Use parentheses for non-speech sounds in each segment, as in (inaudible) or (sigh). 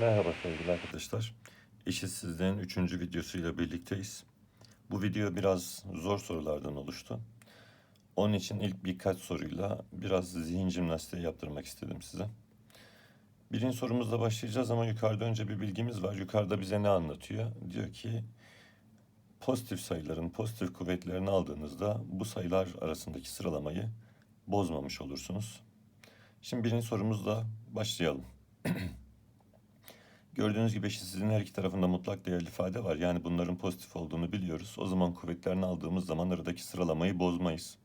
Merhaba sevgili arkadaşlar. Eşitsizliğin üçüncü videosuyla birlikteyiz. Bu video biraz zor sorulardan oluştu. Onun için ilk birkaç soruyla biraz zihin jimnastiği yaptırmak istedim size. Birinci sorumuzla başlayacağız ama yukarıda önce bir bilgimiz var. Yukarıda bize ne anlatıyor? Diyor ki pozitif sayıların pozitif kuvvetlerini aldığınızda bu sayılar arasındaki sıralamayı bozmamış olursunuz. Şimdi birinci sorumuzla başlayalım. (clears throat) Gördüğünüz gibi eşitsizliğin her iki tarafında mutlak değerli ifade var. Yani bunların pozitif olduğunu biliyoruz. O zaman kuvvetlerini aldığımız zaman aradaki sıralamayı bozmayız.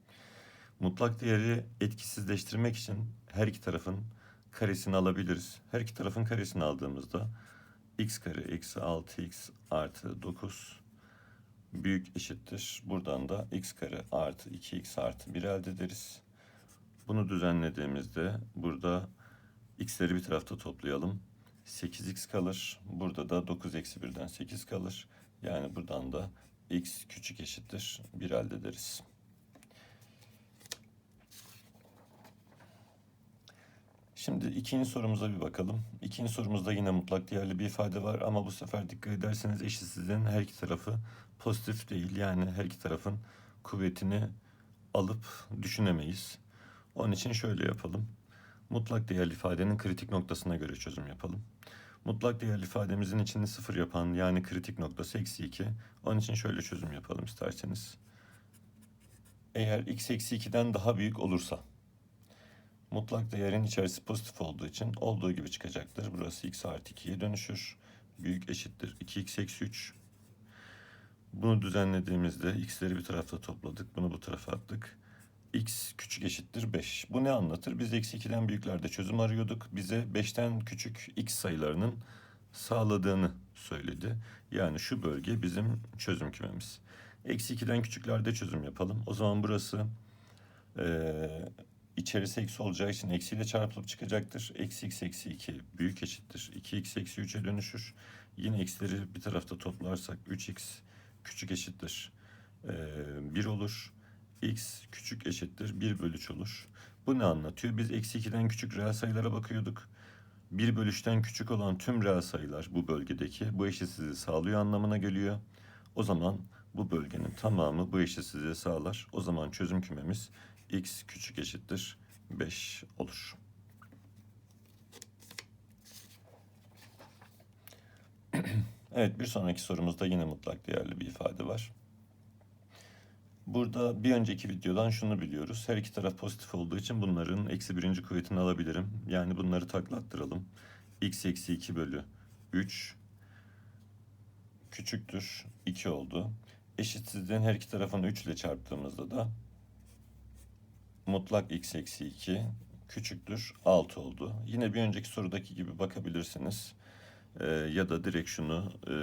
Mutlak değeri etkisizleştirmek için her iki tarafın karesini alabiliriz. Her iki tarafın karesini aldığımızda x kare eksi 6x artı 9 büyük eşittir. Buradan da x kare artı 2x artı 1 elde ederiz. Bunu düzenlediğimizde burada x'leri bir tarafta toplayalım. 8x kalır. Burada da 9 eksi 1'den 8 kalır. Yani buradan da x küçük eşittir 1 elde ederiz. Şimdi ikinci sorumuza bir bakalım. İkinci sorumuzda yine mutlak değerli bir ifade var ama bu sefer dikkat ederseniz eşitsizliğin her iki tarafı pozitif değil. Yani her iki tarafın kuvvetini alıp düşünemeyiz. Onun için şöyle yapalım. Mutlak değerli ifadenin kritik noktasına göre çözüm yapalım. Mutlak değerli ifademizin içini sıfır yapan yani kritik noktası eksi 2. Onun için şöyle çözüm yapalım isterseniz. Eğer x eksi 2'den daha büyük olursa mutlak değerin içerisi pozitif olduğu için olduğu gibi çıkacaktır. Burası x artı 2'ye dönüşür. Büyük eşittir 2x eksi 3. Bunu düzenlediğimizde x'leri bir tarafta topladık. Bunu bu tarafa attık x küçük eşittir 5. Bu ne anlatır? Biz eksi 2'den büyüklerde çözüm arıyorduk. Bize 5'ten küçük x sayılarının sağladığını söyledi. Yani şu bölge bizim çözüm kümemiz. Eksi 2'den küçüklerde çözüm yapalım. O zaman burası e, içerisi eksi olacağı için eksiyle çarpılıp çıkacaktır. Eksi x eksi 2 büyük eşittir. 2x eksi 3'e dönüşür. Yine x'leri bir tarafta toplarsak 3x küçük eşittir. E, 1 olur x küçük eşittir 1 bölü 3 olur. Bu ne anlatıyor? Biz eksi 2'den küçük reel sayılara bakıyorduk. 1 bölü 3'ten küçük olan tüm reel sayılar bu bölgedeki bu eşitsizliği sağlıyor anlamına geliyor. O zaman bu bölgenin tamamı bu eşitsizliği sağlar. O zaman çözüm kümemiz x küçük eşittir 5 olur. (clears throat) evet bir sonraki sorumuzda yine mutlak değerli bir ifade var. Burada bir önceki videodan şunu biliyoruz. Her iki taraf pozitif olduğu için bunların eksi birinci kuvvetini alabilirim. Yani bunları taklattıralım. x eksi 2 bölü 3 küçüktür 2 oldu. Eşitsizliğin her iki tarafını 3 ile çarptığımızda da mutlak x eksi 2 küçüktür 6 oldu. Yine bir önceki sorudaki gibi bakabilirsiniz. Ee, ya da direkt şunu e,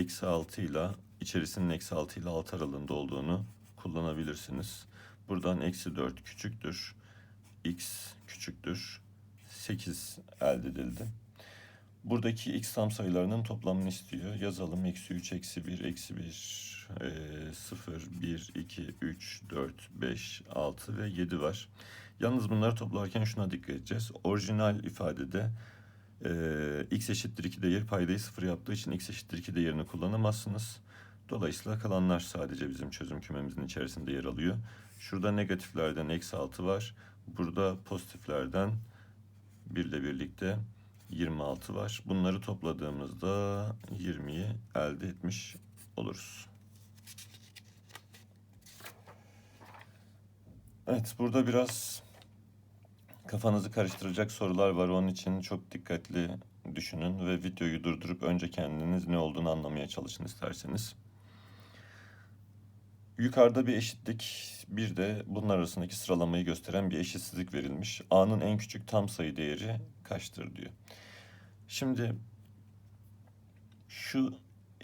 eksi 6 ile içerisinin eksi 6 ile 6 aralığında olduğunu kullanabilirsiniz. Buradan eksi 4 küçüktür. x küçüktür. 8 elde edildi. Buradaki x tam sayılarının toplamını istiyor. Yazalım. Eksi 3, eksi 1, eksi 1, e, 0, 1, 2, 3, 4, 5, 6 ve 7 var. Yalnız bunları toplarken şuna dikkat edeceğiz. Orijinal ifadede e, x eşittir 2 değer paydayı 0 yaptığı için x eşittir 2 değerini kullanamazsınız. Dolayısıyla kalanlar sadece bizim çözüm kümemizin içerisinde yer alıyor. Şurada negatiflerden eksi 6 var. Burada pozitiflerden 1 ile birlikte 26 var. Bunları topladığımızda 20'yi elde etmiş oluruz. Evet burada biraz kafanızı karıştıracak sorular var. Onun için çok dikkatli düşünün ve videoyu durdurup önce kendiniz ne olduğunu anlamaya çalışın isterseniz. Yukarıda bir eşitlik, bir de bunlar arasındaki sıralamayı gösteren bir eşitsizlik verilmiş. A'nın en küçük tam sayı değeri kaçtır diyor. Şimdi şu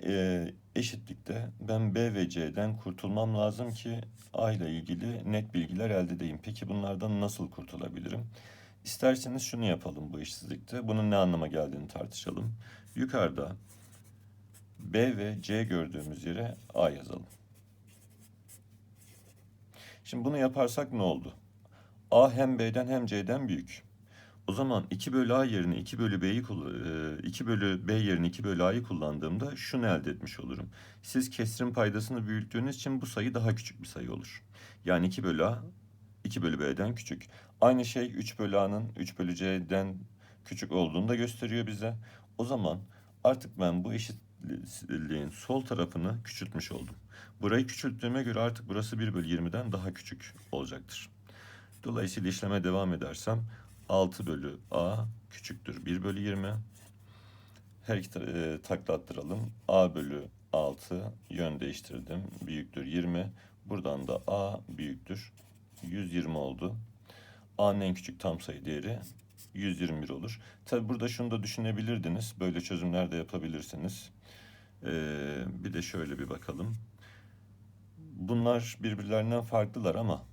e, eşitlikte ben B ve C'den kurtulmam lazım ki A ile ilgili net bilgiler elde edeyim. Peki bunlardan nasıl kurtulabilirim? İsterseniz şunu yapalım bu eşitsizlikte. Bunun ne anlama geldiğini tartışalım. Yukarıda B ve C gördüğümüz yere A yazalım. Şimdi bunu yaparsak ne oldu? A hem B'den hem C'den büyük. O zaman 2 bölü A yerine 2 bölü B'yi kull- e, 2 bölü B yerine 2 bölü A'yı kullandığımda şunu elde etmiş olurum. Siz kesrin paydasını büyüttüğünüz için bu sayı daha küçük bir sayı olur. Yani 2 bölü A 2 bölü B'den küçük. Aynı şey 3 bölü A'nın 3 bölü C'den küçük olduğunu da gösteriyor bize. O zaman artık ben bu eşitliğin sol tarafını küçültmüş oldum. Burayı küçülttüğüme göre artık burası 1 bölü 20'den daha küçük olacaktır. Dolayısıyla işleme devam edersem 6 bölü A küçüktür 1 bölü 20. Her iki e, takla attıralım. A bölü 6 yön değiştirdim. Büyüktür 20. Buradan da A büyüktür. 120 oldu. A'nın en küçük tam sayı değeri 121 olur. Tabi burada şunu da düşünebilirdiniz. Böyle çözümler de yapabilirsiniz. Ee, bir de şöyle bir bakalım. Bunlar birbirlerinden farklılar ama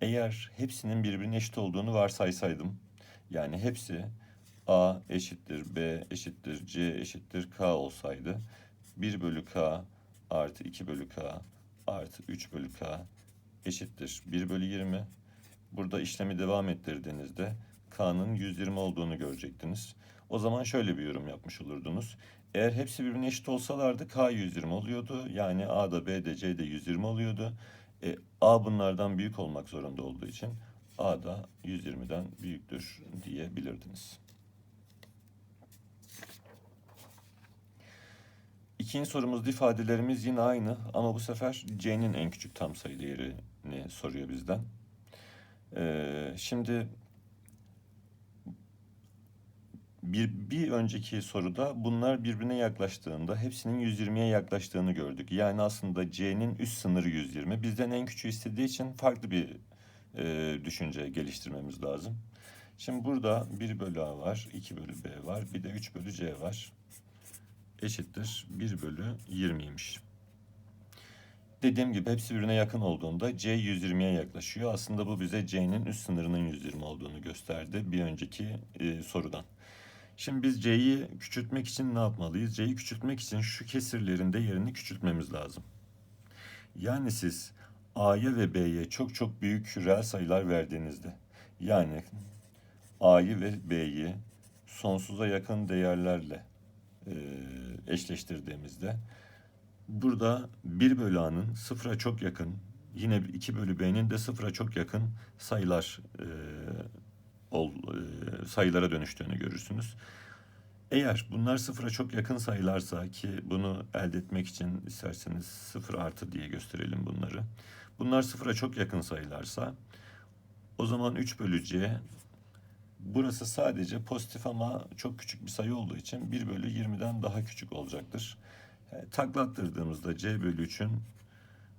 eğer hepsinin birbirine eşit olduğunu varsaysaydım, yani hepsi A eşittir B eşittir C eşittir K olsaydı, 1 bölü K artı 2 bölü K artı 3 bölü K eşittir 1 bölü 20. Burada işlemi devam ettirdiğinizde K'nın 120 olduğunu görecektiniz. O zaman şöyle bir yorum yapmış olurdunuz. Eğer hepsi birbirine eşit olsalardı K 120 oluyordu. Yani A da B de C de 120 oluyordu. E, A bunlardan büyük olmak zorunda olduğu için A da 120'den büyüktür diyebilirdiniz. İkinci sorumuzda ifadelerimiz yine aynı ama bu sefer C'nin en küçük tam sayı değerini soruyor bizden. Ee, şimdi bir, bir önceki soruda bunlar birbirine yaklaştığında hepsinin 120'ye yaklaştığını gördük. Yani aslında C'nin üst sınırı 120. Bizden en küçüğü istediği için farklı bir e, düşünce geliştirmemiz lazım. Şimdi burada 1 bölü A var, 2 bölü B var, bir de 3 bölü C var. Eşittir 1 bölü 20'ymiş. Dediğim gibi hepsi birbirine yakın olduğunda C 120'ye yaklaşıyor. Aslında bu bize C'nin üst sınırının 120 olduğunu gösterdi bir önceki e, sorudan. Şimdi biz C'yi küçültmek için ne yapmalıyız? C'yi küçültmek için şu kesirlerin değerini küçültmemiz lazım. Yani siz A'ya ve B'ye çok çok büyük reel sayılar verdiğinizde yani A'yı ve B'yi sonsuza yakın değerlerle e, eşleştirdiğimizde burada 1 bölü A'nın sıfıra çok yakın yine 2 bölü B'nin de sıfıra çok yakın sayılar e, ol, e, sayılara dönüştüğünü görürsünüz. Eğer bunlar sıfıra çok yakın sayılarsa ki bunu elde etmek için isterseniz sıfır artı diye gösterelim bunları. Bunlar sıfıra çok yakın sayılarsa o zaman 3 bölü C burası sadece pozitif ama çok küçük bir sayı olduğu için 1 bölü 20'den daha küçük olacaktır. E, taklattırdığımızda C bölü 3'ün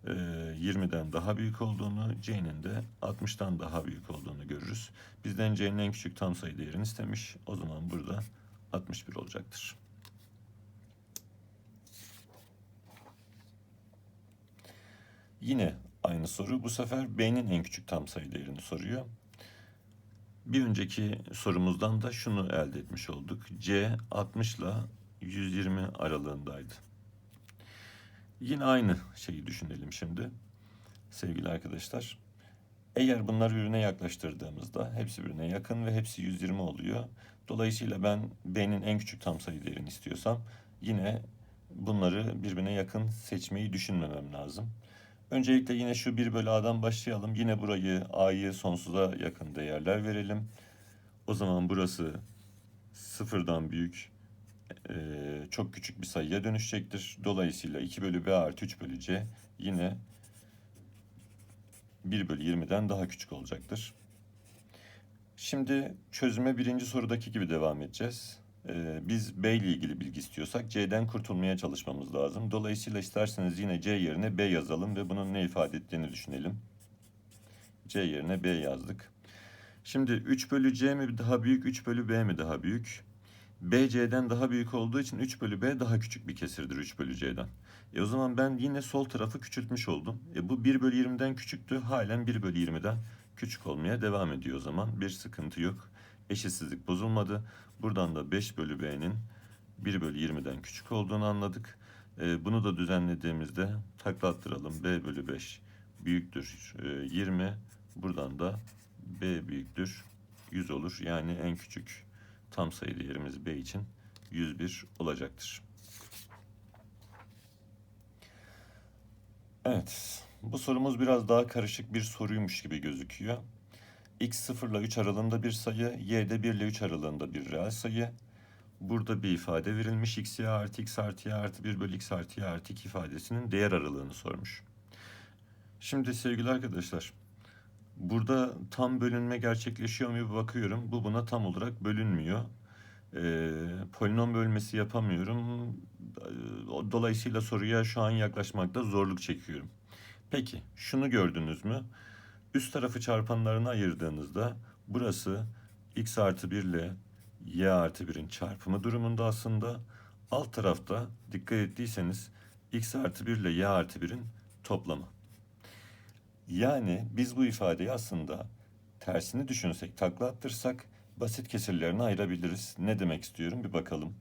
e, 20'den daha büyük olduğunu, C'nin de 60'tan daha büyük olduğunu görürüz. Bizden C'nin en küçük tam sayı değerini istemiş. O zaman burada 61 olacaktır. Yine aynı soru. Bu sefer B'nin en küçük tam sayı değerini soruyor. Bir önceki sorumuzdan da şunu elde etmiş olduk. C 60 ile 120 aralığındaydı. Yine aynı şeyi düşünelim şimdi. Sevgili arkadaşlar. Eğer bunları birbirine yaklaştırdığımızda hepsi birbirine yakın ve hepsi 120 oluyor. Dolayısıyla ben B'nin en küçük tam sayı değerini istiyorsam yine bunları birbirine yakın seçmeyi düşünmemem lazım. Öncelikle yine şu 1 bölü A'dan başlayalım. Yine burayı A'yı sonsuza yakın değerler verelim. O zaman burası sıfırdan büyük e, çok küçük bir sayıya dönüşecektir. Dolayısıyla 2 bölü B artı 3 bölü C yine 1 bölü 20'den daha küçük olacaktır. Şimdi çözüme birinci sorudaki gibi devam edeceğiz. Ee, biz B ile ilgili bilgi istiyorsak C'den kurtulmaya çalışmamız lazım. Dolayısıyla isterseniz yine C yerine B yazalım ve bunun ne ifade ettiğini düşünelim. C yerine B yazdık. Şimdi 3 bölü C mi daha büyük, 3 bölü B mi daha büyük? B C'den daha büyük olduğu için 3 bölü B daha küçük bir kesirdir 3 bölü C'den. E o zaman ben yine sol tarafı küçültmüş oldum. E bu 1 bölü 20'den küçüktü. Halen 1 bölü 20'den küçük olmaya devam ediyor o zaman. Bir sıkıntı yok. Eşitsizlik bozulmadı. Buradan da 5 bölü B'nin 1 bölü 20'den küçük olduğunu anladık. E, bunu da düzenlediğimizde taklattıralım. B bölü 5 büyüktür e, 20. Buradan da B büyüktür 100 olur. Yani en küçük tam sayı değerimiz b için 101 olacaktır. Evet, bu sorumuz biraz daha karışık bir soruymuş gibi gözüküyor. x 0 ile 3 aralığında bir sayı, y de 1 ile 3 aralığında bir reel sayı. Burada bir ifade verilmiş. x y artı x artı y artı 1 bölü x artı y artı 2 ifadesinin değer aralığını sormuş. Şimdi sevgili arkadaşlar, burada tam bölünme gerçekleşiyor mu bakıyorum. Bu buna tam olarak bölünmüyor. Ee, polinom bölmesi yapamıyorum. Ee, Dolayısıyla soruya şu an yaklaşmakta zorluk çekiyorum. Peki, şunu gördünüz mü? Üst tarafı çarpanlarına ayırdığınızda burası x artı 1 ile y artı 1'in çarpımı durumunda aslında. Alt tarafta dikkat ettiyseniz x artı 1 ile y artı 1'in toplamı. Yani biz bu ifadeyi aslında tersini düşünsek, takla attırsak basit kesirlerine ayırabiliriz. Ne demek istiyorum bir bakalım.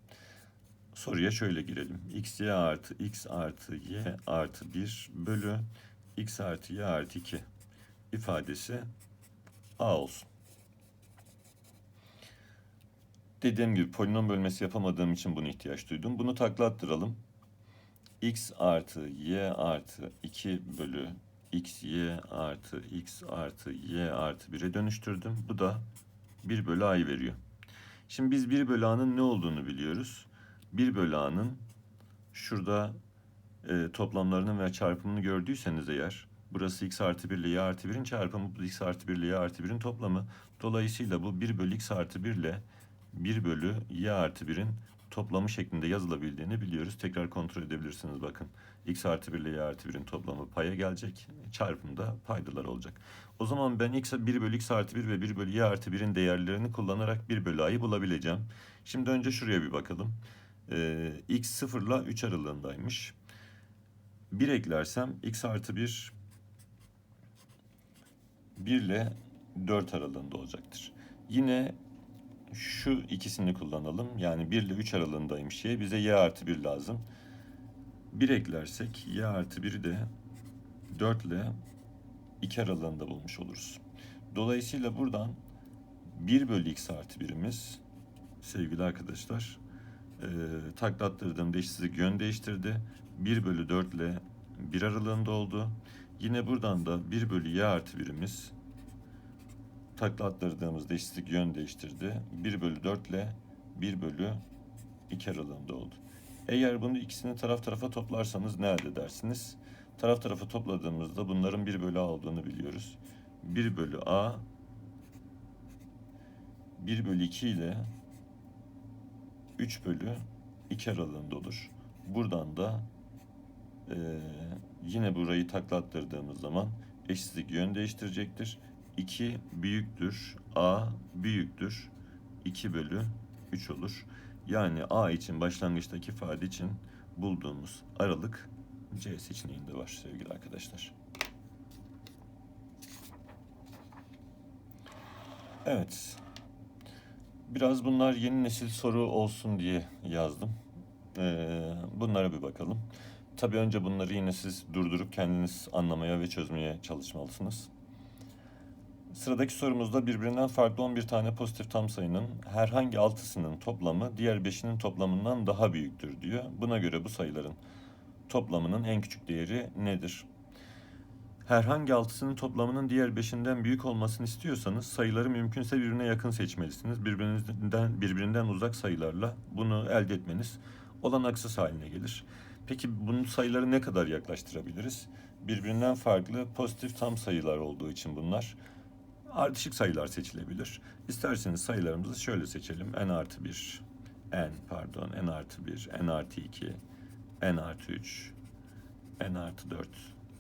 Soruya şöyle girelim. x y artı x artı y artı 1 bölü x artı y artı 2 ifadesi a olsun. Dediğim gibi polinom bölmesi yapamadığım için bunu ihtiyaç duydum. Bunu takla attıralım. x artı y artı 2 bölü x y artı x artı y artı 1'e dönüştürdüm. Bu da 1 bölü a'yı veriyor. Şimdi biz 1 bölü a'nın ne olduğunu biliyoruz. 1 bölü a'nın şurada e, toplamlarının veya çarpımını gördüyseniz eğer burası x artı 1 ile y artı 1'in çarpımı bu x artı 1 ile y artı 1'in toplamı. Dolayısıyla bu 1 bölü x artı 1 ile 1 bölü y artı 1'in toplamı şeklinde yazılabildiğini biliyoruz. Tekrar kontrol edebilirsiniz bakın. x artı 1 ile y artı 1'in toplamı paya gelecek. Çarpımda paydalar olacak. O zaman ben x 1 bölü x artı 1 ve 1 bölü y artı 1'in değerlerini kullanarak 1 bölü a'yı bulabileceğim. Şimdi önce şuraya bir bakalım. Ee, x 0 ile 3 aralığındaymış. 1 eklersem x artı 1 1 ile 4 aralığında olacaktır. Yine şu ikisini kullanalım. Yani 1 ile 3 aralığındaymış y. Bize y artı 1 lazım. 1 eklersek y artı 1'i de 4 ile 2 aralığında bulmuş oluruz. Dolayısıyla buradan 1 bölü x artı 1'imiz sevgili arkadaşlar e, taklattırdığımda eşitsizlik yön değiştirdi. 1 bölü 4 ile 1 aralığında oldu. Yine buradan da 1 bölü y artı 1'imiz takla attırdığımızda eşitlik yön değiştirdi. 1 bölü 4 ile 1 bölü 2 aralığında oldu. Eğer bunu ikisini taraf tarafa toplarsanız ne elde edersiniz? Taraf tarafa topladığımızda bunların 1 bölü a olduğunu biliyoruz. 1 bölü a 1 bölü 2 ile 3 bölü 2 aralığında olur. Buradan da e, yine burayı taklattırdığımız zaman eşitlik yön değiştirecektir. 2 büyüktür, A büyüktür, 2 bölü 3 olur. Yani A için başlangıçtaki ifade için bulduğumuz aralık C seçeneğinde var sevgili arkadaşlar. Evet. Biraz bunlar yeni nesil soru olsun diye yazdım. Ee, bunlara bir bakalım. Tabii önce bunları yine siz durdurup kendiniz anlamaya ve çözmeye çalışmalısınız. Sıradaki sorumuzda birbirinden farklı 11 tane pozitif tam sayının herhangi altısının toplamı diğer beşinin toplamından daha büyüktür diyor. Buna göre bu sayıların toplamının en küçük değeri nedir? Herhangi altısının toplamının diğer beşinden büyük olmasını istiyorsanız sayıları mümkünse birbirine yakın seçmelisiniz. Birbirinden, birbirinden uzak sayılarla bunu elde etmeniz olanaksız haline gelir. Peki bunun sayıları ne kadar yaklaştırabiliriz? Birbirinden farklı pozitif tam sayılar olduğu için bunlar ardışık sayılar seçilebilir. İsterseniz sayılarımızı şöyle seçelim. n artı 1, n pardon, n artı 1, n artı 2, n artı 3, n artı 4.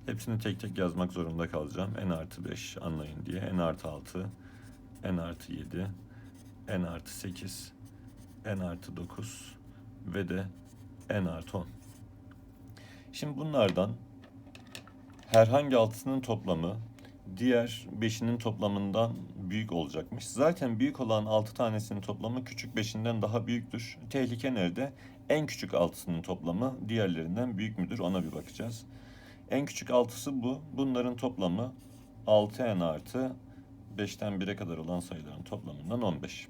Hepsini tek tek yazmak zorunda kalacağım. n artı 5 anlayın diye. n artı 6, n artı 7, n artı 8, n artı 9 ve de n artı 10. Şimdi bunlardan herhangi altısının toplamı diğer beşinin toplamından büyük olacakmış. Zaten büyük olan altı tanesinin toplamı küçük beşinden daha büyüktür. Tehlike nerede? En küçük altısının toplamı diğerlerinden büyük müdür ona bir bakacağız. En küçük altısı bu. Bunların toplamı 6n artı 5'ten 1'e kadar olan sayıların toplamından 15.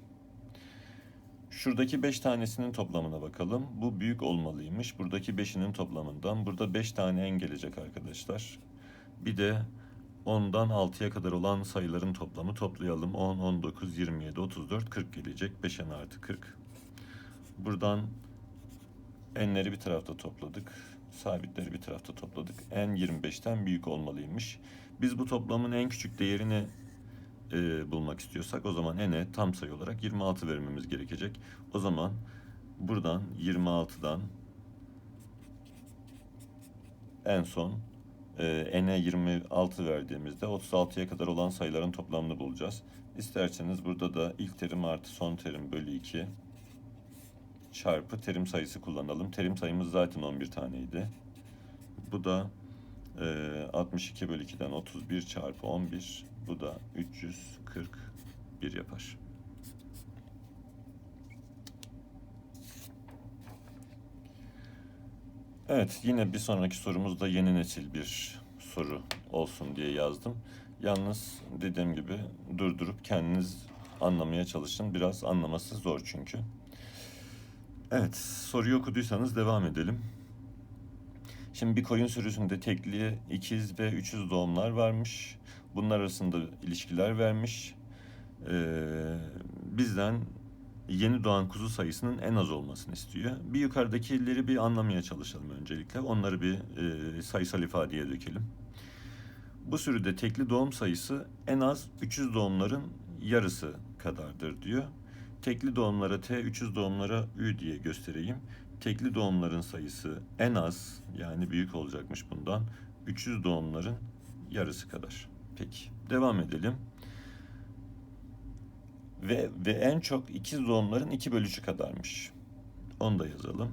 Şuradaki 5 tanesinin toplamına bakalım. Bu büyük olmalıymış. Buradaki 5'inin toplamından. Burada 5 tane en gelecek arkadaşlar. Bir de 10'dan 6'ya kadar olan sayıların toplamı toplayalım. 10, 19, 27, 34, 40 gelecek. 5'en artı 40. Buradan enleri bir tarafta topladık. Sabitleri bir tarafta topladık. En 25'ten büyük olmalıymış. Biz bu toplamın en küçük değerini e, bulmak istiyorsak o zaman n'e tam sayı olarak 26 vermemiz gerekecek. O zaman buradan 26'dan en son e, n'e 26 verdiğimizde 36'ya kadar olan sayıların toplamını bulacağız. İsterseniz burada da ilk terim artı son terim bölü 2 çarpı terim sayısı kullanalım. Terim sayımız zaten 11 taneydi. Bu da e, 62 bölü 2'den 31 çarpı 11. Bu da 341 yapar. Evet yine bir sonraki sorumuz da yeni nesil bir soru olsun diye yazdım. Yalnız dediğim gibi durdurup kendiniz anlamaya çalışın. Biraz anlaması zor çünkü. Evet, soruyu okuduysanız devam edelim. Şimdi bir koyun sürüsünde tekli, ikiz ve üçüz doğumlar varmış. Bunlar arasında ilişkiler vermiş. Ee, bizden yeni doğan kuzu sayısının en az olmasını istiyor. Bir yukarıdakileri bir anlamaya çalışalım öncelikle. Onları bir e, sayısal ifadeye dökelim. Bu sürüde tekli doğum sayısı en az 300 doğumların yarısı kadardır diyor. Tekli doğumlara T, 300 doğumlara Ü diye göstereyim. Tekli doğumların sayısı en az yani büyük olacakmış bundan. 300 doğumların yarısı kadar. Peki devam edelim. Ve, ve en çok ikiz doğumların 2 bölü 3'ü kadarmış. Onu da yazalım.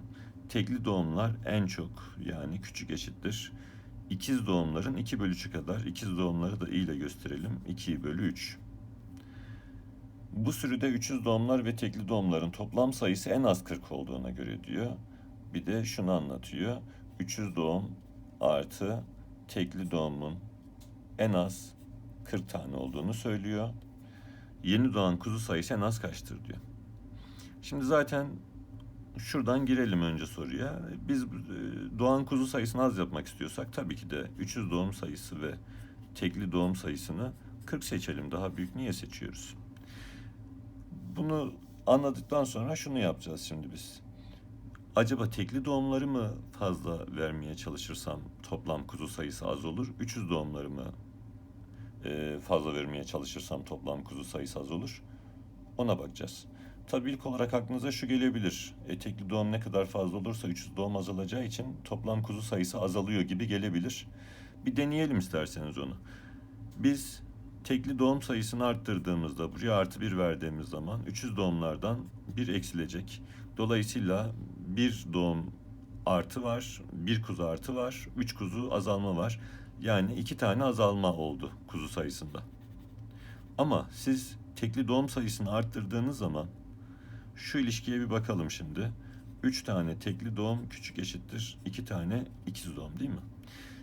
Tekli doğumlar en çok yani küçük eşittir. İkiz doğumların 2 bölü 3'ü kadar. İkiz doğumları da i ile gösterelim. 2 bölü 3. Bu sürüde 300 doğumlar ve tekli doğumların toplam sayısı en az 40 olduğuna göre diyor. Bir de şunu anlatıyor. 300 doğum artı tekli doğumun en az 40 tane olduğunu söylüyor. Yeni doğan kuzu sayısı en az kaçtır diyor. Şimdi zaten şuradan girelim önce soruya. Biz e, doğan kuzu sayısını az yapmak istiyorsak tabii ki de 300 doğum sayısı ve tekli doğum sayısını 40 seçelim. Daha büyük niye seçiyoruz? Bunu anladıktan sonra şunu yapacağız şimdi biz. Acaba tekli doğumları mı fazla vermeye çalışırsam toplam kuzu sayısı az olur? 300 doğumları mı fazla vermeye çalışırsam toplam kuzu sayısı az olur? Ona bakacağız. Tabii ilk olarak aklınıza şu gelebilir. E, tekli doğum ne kadar fazla olursa 300 doğum azalacağı için toplam kuzu sayısı azalıyor gibi gelebilir. Bir deneyelim isterseniz onu. Biz tekli doğum sayısını arttırdığımızda buraya artı bir verdiğimiz zaman 300 doğumlardan bir eksilecek. Dolayısıyla bir doğum artı var, bir kuzu artı var, üç kuzu azalma var. Yani iki tane azalma oldu kuzu sayısında. Ama siz tekli doğum sayısını arttırdığınız zaman şu ilişkiye bir bakalım şimdi. Üç tane tekli doğum küçük eşittir iki tane ikiz doğum değil mi?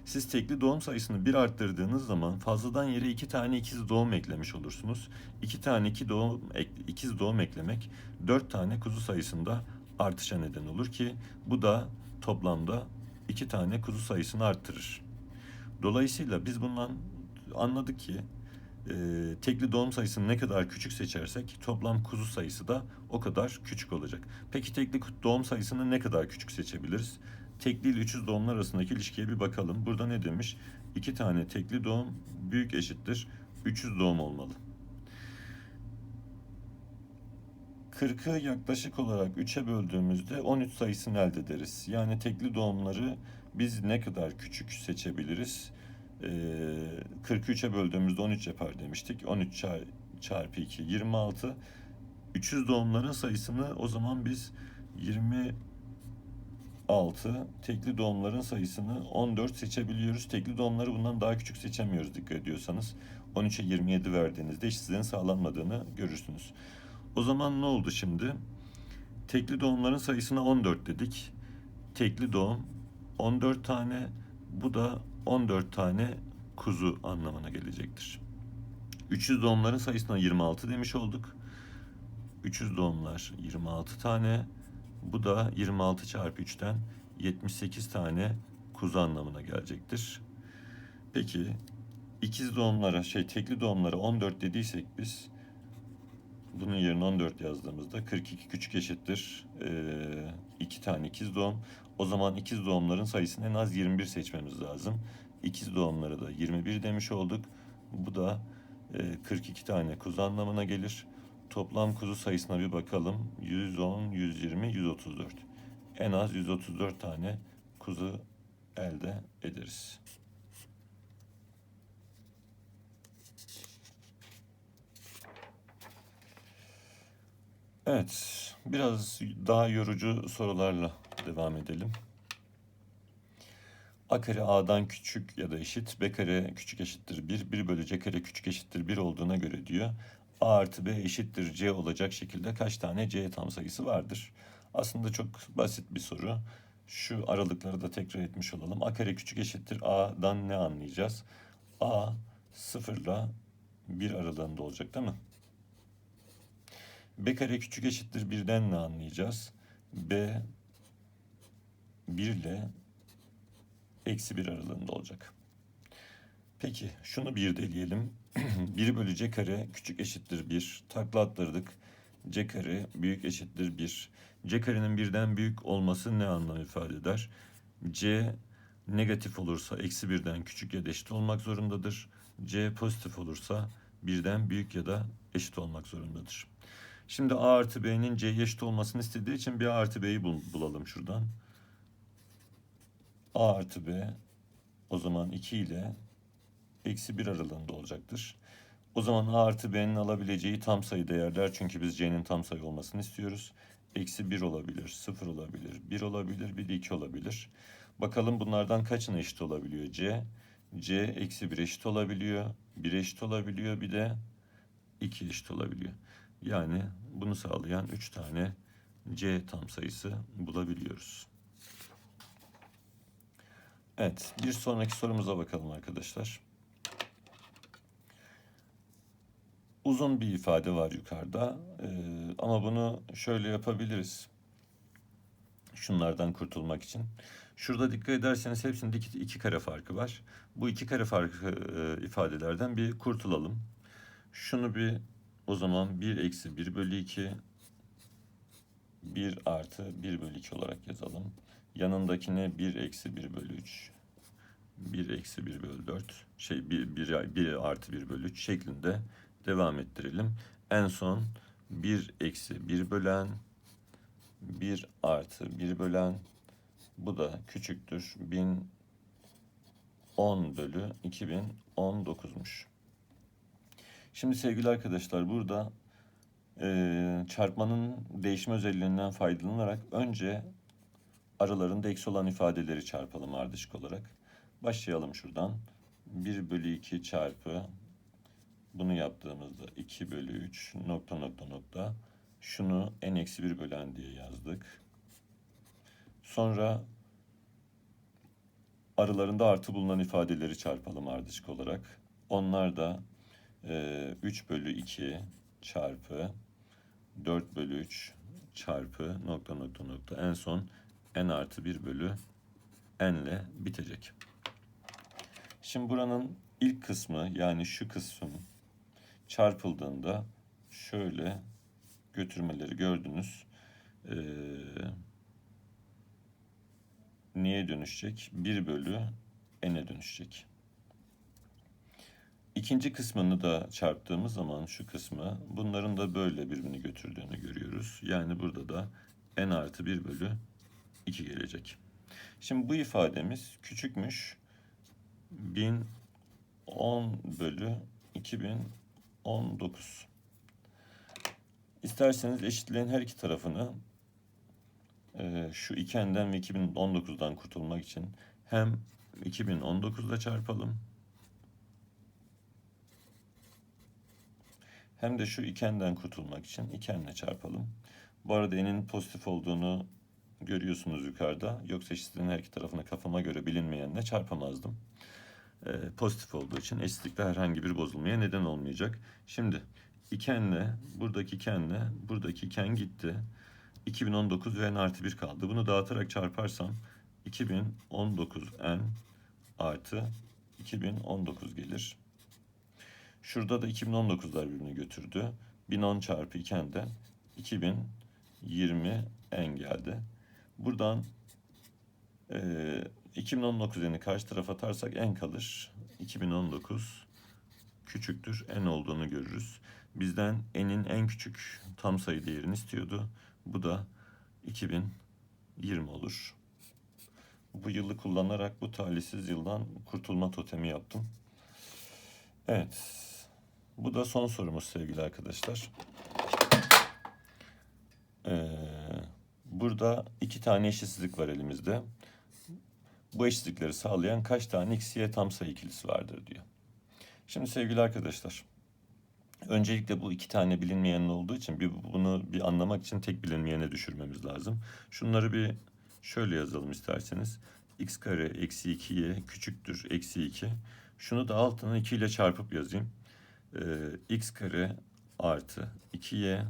Siz tekli doğum sayısını bir arttırdığınız zaman fazladan yere iki tane ikiz doğum eklemiş olursunuz. İki tane iki doğum, ikiz doğum eklemek dört tane kuzu sayısında artışa neden olur ki bu da toplamda iki tane kuzu sayısını arttırır. Dolayısıyla biz bundan anladık ki e, tekli doğum sayısını ne kadar küçük seçersek toplam kuzu sayısı da o kadar küçük olacak. Peki tekli doğum sayısını ne kadar küçük seçebiliriz? Tekli ile 300 doğumlar arasındaki ilişkiye bir bakalım. Burada ne demiş? İki tane tekli doğum büyük eşittir 300 doğum olmalı. 40'ı yaklaşık olarak 3'e böldüğümüzde 13 sayısını elde ederiz. Yani tekli doğumları biz ne kadar küçük seçebiliriz? Ee, 43'e böldüğümüzde 13 yapar demiştik. 13 çarpı 2 26. 300 doğumların sayısını o zaman biz 26 tekli doğumların sayısını 14 seçebiliyoruz. Tekli doğumları bundan daha küçük seçemiyoruz dikkat ediyorsanız. 13'e 27 verdiğinizde eşitsizliğin sağlanmadığını görürsünüz. O zaman ne oldu şimdi? Tekli doğumların sayısına 14 dedik. Tekli doğum 14 tane, bu da 14 tane kuzu anlamına gelecektir. 300 doğumların sayısına 26 demiş olduk. 300 doğumlar 26 tane. Bu da 26 çarpı 3'ten 78 tane kuzu anlamına gelecektir. Peki ikiz doğumlara şey tekli doğumlara 14 dediysek biz bunun yerine 14 yazdığımızda 42 küçük eşittir ee, 2 tane ikiz doğum. O zaman ikiz doğumların sayısını en az 21 seçmemiz lazım. İkiz doğumlara da 21 demiş olduk. Bu da e, 42 tane kuzu anlamına gelir. Toplam kuzu sayısına bir bakalım. 110, 120, 134. En az 134 tane kuzu elde ederiz. Evet, biraz daha yorucu sorularla devam edelim. A kare A'dan küçük ya da eşit, B kare küçük eşittir 1, 1 bölü C kare küçük eşittir 1 olduğuna göre diyor. A artı B eşittir C olacak şekilde kaç tane C tam sayısı vardır? Aslında çok basit bir soru. Şu aralıkları da tekrar etmiş olalım. A kare küçük eşittir A'dan ne anlayacağız? A sıfırla 1 aralığında olacak değil mi? B kare küçük eşittir birden ne anlayacağız? B 1 ile eksi 1 aralığında olacak. Peki şunu bir deleyelim. 1 (clears throat) bölü c kare küçük eşittir 1. Takla attırdık. c kare büyük eşittir 1. c karenin birden büyük olması ne anlam ifade eder? c negatif olursa eksi birden küçük ya da eşit olmak zorundadır. c pozitif olursa birden büyük ya da eşit olmak zorundadır. Şimdi a artı b'nin c'ye eşit olmasını istediği için bir a artı b'yi bul bulalım şuradan. A artı b o zaman 2 ile eksi 1 aralığında olacaktır. O zaman a artı b'nin alabileceği tam sayı değerler çünkü biz c'nin tam sayı olmasını istiyoruz. Eksi 1 olabilir, 0 olabilir, 1 olabilir, bir de 2 olabilir. Bakalım bunlardan kaçına eşit olabiliyor c? c eksi 1 eşit olabiliyor, 1 eşit olabiliyor, bir de 2 eşit olabiliyor. Yani bunu sağlayan 3 tane c tam sayısı bulabiliyoruz. Evet, bir sonraki sorumuza bakalım arkadaşlar. Uzun bir ifade var yukarıda ee, ama bunu şöyle yapabiliriz. Şunlardan kurtulmak için. Şurada dikkat ederseniz hepsinde iki, iki kare farkı var. Bu iki kare farkı e, ifadelerden bir kurtulalım. Şunu bir o zaman 1 eksi 1 bölü 2 1 artı 1 bölü 2 olarak yazalım. Yanındakine 1 eksi 1 bölü 3 1 eksi 1 bölü 4 şey 1, 1, 1 artı 1 bölü 3 şeklinde devam ettirelim. En son 1 eksi 1 bölen 1 artı 1 bölen bu da küçüktür 1010 bölü 2019'muş. Şimdi sevgili arkadaşlar burada e, çarpmanın değişme özelliğinden faydalanarak önce aralarında eksi olan ifadeleri çarpalım ardışık olarak. Başlayalım şuradan. 1 bölü 2 çarpı bunu yaptığımızda 2 bölü 3 nokta nokta nokta. Şunu n eksi 1 bölen diye yazdık. Sonra aralarında artı bulunan ifadeleri çarpalım ardışık olarak. Onlar da e, 3 bölü 2 çarpı 4 bölü 3 çarpı nokta nokta nokta. En son n artı 1 bölü n ile bitecek. Şimdi buranın ilk kısmı yani şu kısım çarpıldığında şöyle götürmeleri gördünüz. Ee, niye dönüşecek? 1 bölü n'e dönüşecek. İkinci kısmını da çarptığımız zaman şu kısmı bunların da böyle birbirini götürdüğünü görüyoruz. Yani burada da n artı 1 bölü 2 gelecek. Şimdi bu ifademiz küçükmüş. 1010 bölü 2019. İsterseniz eşitliğin her iki tarafını e, şu ikenden ve 2019'dan kurtulmak için hem 2019'da çarpalım hem de şu ikenden kurtulmak için ikenle çarpalım. Bu arada n'in pozitif olduğunu görüyorsunuz yukarıda. Yoksa eşitliğin her iki tarafına kafama göre bilinmeyenle çarpamazdım. e, pozitif olduğu için eşitlikte herhangi bir bozulmaya neden olmayacak. Şimdi ikenle buradaki ikenle buradaki iken gitti. 2019 ve n artı 1 kaldı. Bunu dağıtarak çarparsam 2019 n artı 2019 gelir. Şurada da 2019'lar birbirini götürdü. 1010 çarpı ikenden 2020 n geldi. Buradan eee 2019'ını karşı tarafa atarsak n kalır. 2019 küçüktür n olduğunu görürüz. Bizden n'in en küçük tam sayı değerini istiyordu. Bu da 2020 olur. Bu yılı kullanarak bu talihsiz yıldan kurtulma totemi yaptım. Evet. Bu da son sorumuz sevgili arkadaşlar. Ee, burada iki tane eşitsizlik var elimizde. Bu eşitlikleri sağlayan kaç tane x, y tam sayı ikilisi vardır diyor. Şimdi sevgili arkadaşlar, öncelikle bu iki tane bilinmeyenin olduğu için bir, bunu bir anlamak için tek bilinmeyene düşürmemiz lazım. Şunları bir şöyle yazalım isterseniz. x kare eksi 2y küçüktür eksi 2. Şunu da altına 2 ile çarpıp yazayım. Ee, x kare artı 2y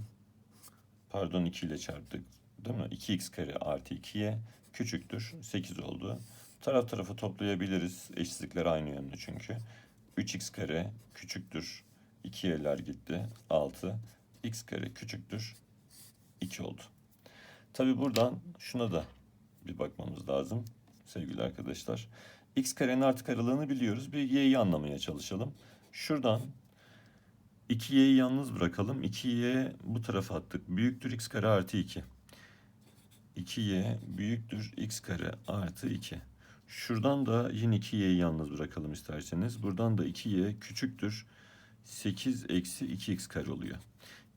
pardon 2 ile çarptık değil mi? 2x kare artı 2y küçüktür 8 oldu. Taraf tarafa toplayabiliriz. Eşitlikler aynı yönlü çünkü. 3x kare küçüktür 2y'ler gitti 6. x kare küçüktür 2 oldu. Tabi buradan şuna da bir bakmamız lazım sevgili arkadaşlar. x karenin artık aralığını biliyoruz. Bir y'yi anlamaya çalışalım. Şuradan 2y'yi yalnız bırakalım. 2y bu tarafa attık. Büyüktür x kare artı 2. 2y büyüktür x kare artı 2. Şuradan da yine 2y'yi yalnız bırakalım isterseniz. Buradan da 2y küçüktür 8 eksi 2x kare oluyor.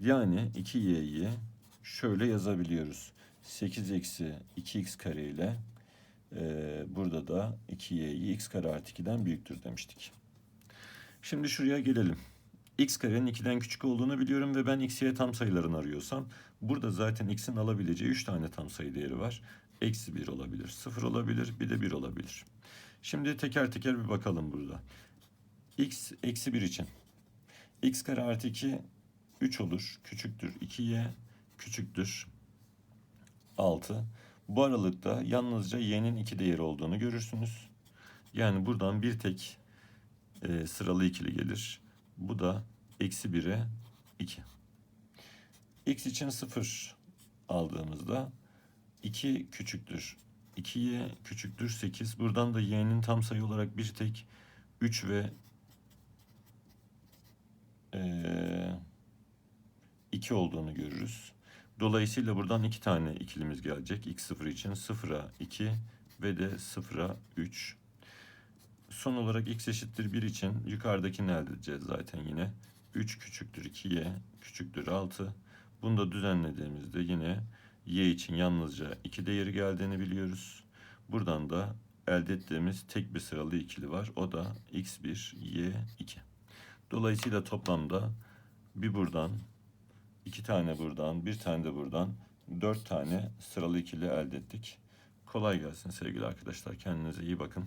Yani 2y'yi şöyle yazabiliyoruz. 8 eksi 2x kare ile e, burada da 2y'yi x kare artı 2'den büyüktür demiştik. Şimdi şuraya gelelim. X karenin 2'den küçük olduğunu biliyorum ve ben x, y tam sayılarını arıyorsam burada zaten x'in alabileceği 3 tane tam sayı değeri var. Eksi 1 olabilir, 0 olabilir, bir de 1 olabilir. Şimdi teker teker bir bakalım burada. x eksi 1 için. x kare artı 2 3 olur. Küçüktür 2y küçüktür 6. Bu aralıkta yalnızca y'nin 2 değeri olduğunu görürsünüz. Yani buradan bir tek e, sıralı ikili gelir. Bu da eksi 1'e 2. x için 0 aldığımızda 2 küçüktür. 2y küçüktür 8. Buradan da y'nin tam sayı olarak bir tek 3 ve eee 2 olduğunu görürüz. Dolayısıyla buradan iki tane ikilimiz gelecek. x0 için 0'a 2 ve de 0'a 3. Son olarak x eşittir 1 için yukarıdakini elde edeceğiz zaten yine. 3 küçüktür 2y küçüktür 6. Bunu da düzenlediğimizde yine y için yalnızca 2 değeri geldiğini biliyoruz. Buradan da elde ettiğimiz tek bir sıralı ikili var. O da x1, y2. Dolayısıyla toplamda bir buradan, iki tane buradan, bir tane de buradan dört tane sıralı ikili elde ettik. Kolay gelsin sevgili arkadaşlar. Kendinize iyi bakın.